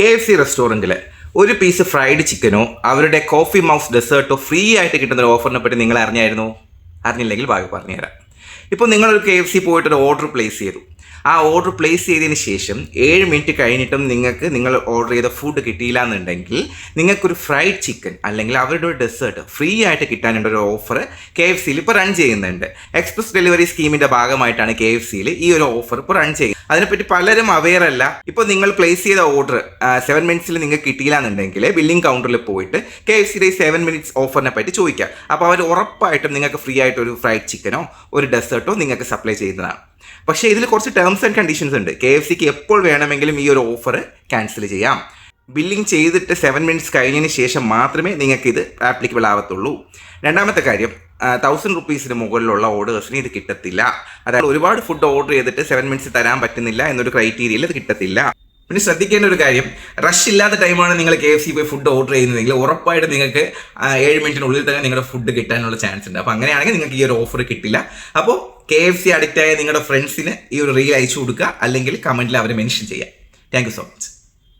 K F C റെസ്റ്റോറന്റിൽ ഒരു piece fried ചിക്കനോ അവരുടെ കോഫി മൗസ് ഡെസേർട്ടോ ഫ്രീ ആയിട്ട് കിട്ടുന്ന ഒരു ഓഫറിനെ പറ്റി നിങ്ങൾ അറിഞ്ഞായിരുന്നു അറിഞ്ഞില്ലെങ്കിൽ ഭാഗ്യം പറഞ്ഞുതരാം. ഇപ്പോൾ നിങ്ങളൊരു കെ എഫ് സി പോയിട്ട് ഒരു ഓർഡർ പ്ലേസ് ചെയ്തു. ആ ഓർഡർ പ്ലേസ് ചെയ്തതിന് ശേഷം ഏഴ് മിനിറ്റ് കഴിഞ്ഞിട്ടും നിങ്ങൾക്ക് നിങ്ങൾ ഓർഡർ ചെയ്ത ഫുഡ് കിട്ടിയില്ല എന്നുണ്ടെങ്കിൽ നിങ്ങൾക്കൊരു ഫ്രൈഡ് ചിക്കൻ അല്ലെങ്കിൽ അവരുടെ ഒരു ഡെസേർട്ട് ഫ്രീ ആയിട്ട് കിട്ടാനുള്ള ഒരു ഓഫർ കെ എഫ് സിയിൽ ഇപ്പോൾ റൺ ചെയ്യുന്നുണ്ട്. എക്സ്പ്രസ് ഡെലിവറി സ്കീമിന്റെ ഭാഗമായിട്ടാണ് കെ എഫ് സിയിൽ ഈ ഒരു ഓഫർ ഇപ്പോൾ റൺ ചെയ്യുന്നത്. അതിനെപ്പറ്റി പലരും അവെയർ അല്ല. ഇപ്പോൾ നിങ്ങൾ പ്ലേസ് ചെയ്ത ഓർഡർ സെവൻ മിനിറ്റ്സിൽ നിങ്ങൾക്ക് കിട്ടിയില്ല എന്നുണ്ടെങ്കിൽ ബില്ലിംഗ് കൗണ്ടറിൽ പോയിട്ട് കെ എഫ് സിയുടെ സെവൻ മിനിറ്റ്സ് ഓഫറിനെ പറ്റി ചോദിക്കുക അപ്പോൾ അവർ ഉറപ്പായിട്ടും നിങ്ങൾക്ക് ഫ്രീ ആയിട്ട് ഒരു ഫ്രൈഡ് ചിക്കനോ ഒരു ഡെസേർട്ടോ നിങ്ങൾക്ക് സപ്ലൈ ചെയ്യുന്നതാണ്. പക്ഷേ ഇതിൽ കുറച്ച് ടേംസ് ആൻഡ് കണ്ടീഷൻസ് ഉണ്ട്. കെ എഫ് സിക്ക് എപ്പോൾ വേണമെങ്കിലും ഈ ഒരു ഓഫർ ക്യാൻസൽ ചെയ്യാം. ബില്ലിംഗ് ചെയ്തിട്ട് സെവൻ മിനിറ്റ്സ് കഴിഞ്ഞതിന് ശേഷം മാത്രമേ നിങ്ങൾക്ക് ഇത് ആപ്ലിക്കബിൾ ആവത്തുള്ളൂ. രണ്ടാമത്തെ കാര്യം തൗസൻഡ് റുപ്പീസിന് മുകളിലുള്ള ഓർഡേഴ്സിന് ഇത് കിട്ടത്തില്ല. അതായത് ഒരുപാട് ഫുഡ് ഓർഡർ ചെയ്തിട്ട് സെവൻ മിനിറ്റ്സ് തരാൻ പറ്റുന്നില്ല എന്നൊരു ക്രൈറ്റീരിയയിൽ ഇത് കിട്ടത്തില്ല. പിന്നെ ശ്രദ്ധിക്കേണ്ട ഒരു കാര്യം റഷ് ഇല്ലാത്ത ടൈമാണ് നിങ്ങൾ കെ എഫ് സി പോയി ഫുഡ് ഓർഡർ ചെയ്യുന്നതെങ്കിൽ ഉറപ്പായിട്ട് നിങ്ങൾക്ക് ഏഴ് മിനിറ്റിനുള്ളിൽ തന്നെ നിങ്ങളുടെ ഫുഡ് കിട്ടാനുള്ള ചാൻസ് ഉണ്ട്. അപ്പോൾ അങ്ങനെയാണെങ്കിൽ നിങ്ങൾക്ക് ഈ ഒരു ഓഫർ കിട്ടില്ല. അപ്പോൾ കെ എഫ് സി അഡിക്റ്റായ നിങ്ങളുടെ ഫ്രണ്ട്സിന് ഈ ഒരു റീൽ അയച്ചു കൊടുക്കുക അല്ലെങ്കിൽ കമന്റിൽ അവരെ മെൻഷൻ ചെയ്യുക. Thank so much